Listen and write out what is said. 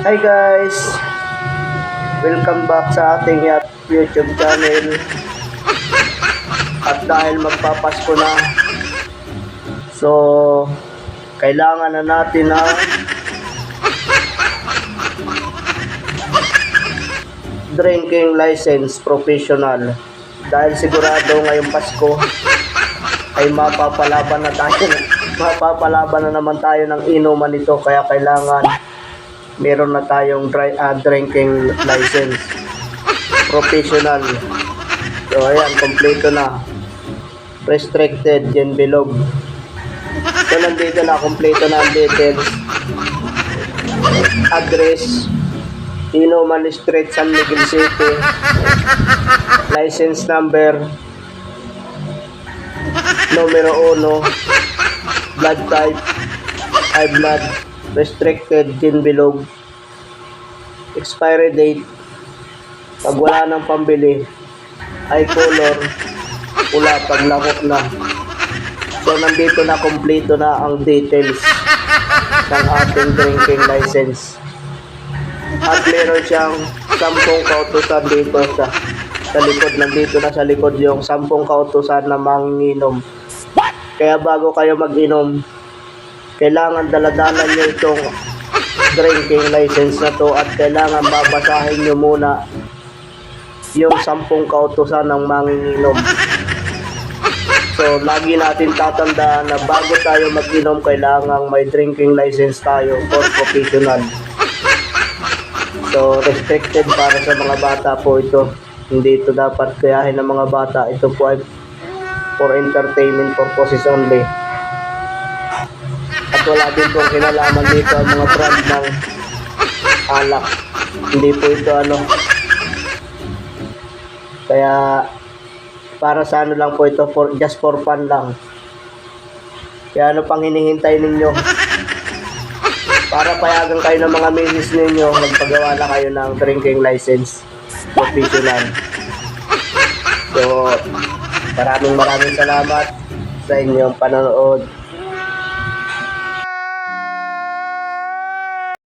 Hi guys! Welcome back sa ating YouTube channel. At dahil magpapasko na, so kailangan na natin ng drinking license professional. Dahil sigurado ngayong Pasko ay mapapalaban na tayo. mapapalaban na naman tayo ng inuman ito kaya kailangan meron na tayong dry, ah, drinking license. Professional. So ayan kompleto na. Restricted yan bilog. So nandito na kompleto na ang details. Address. Inuman Street San Miguel City. License number. Numero 1 blood type. High blood. Restricted gin bilog expiry date. Pag wala nang pambili eye color pula pag lakot na. So nandito na kompleto na ang details ng ating drinking license. At meron siyang sampung kautusan dito sa sa likod. Nandito na sa likod yung sampung kautusan na manginom. Kaya bago kayo mag-inom kailangan daladalan nyo itong drinking license na to at kailangan babasahin nyo muna yung sampung kautusan ng manginginom. So, lagi natin tatandaan na bago tayo mag-inom, kailangan may drinking license tayo for professional. So, restricted para sa mga bata po ito. Hindi ito dapat kayahin ng mga bata. Ito po ay for entertainment purposes only. At wala din pong kinalaman dito ang mga brand ng alak. Hindi po ito ano. Kaya para sa ano lang po ito for just for fun lang. Kaya ano pang hinihintay ninyo? Para payagan kayo ng mga misis ninyo, magpagawa na kayo ng drinking license professional. So, maraming maraming salamat sa inyong panonood.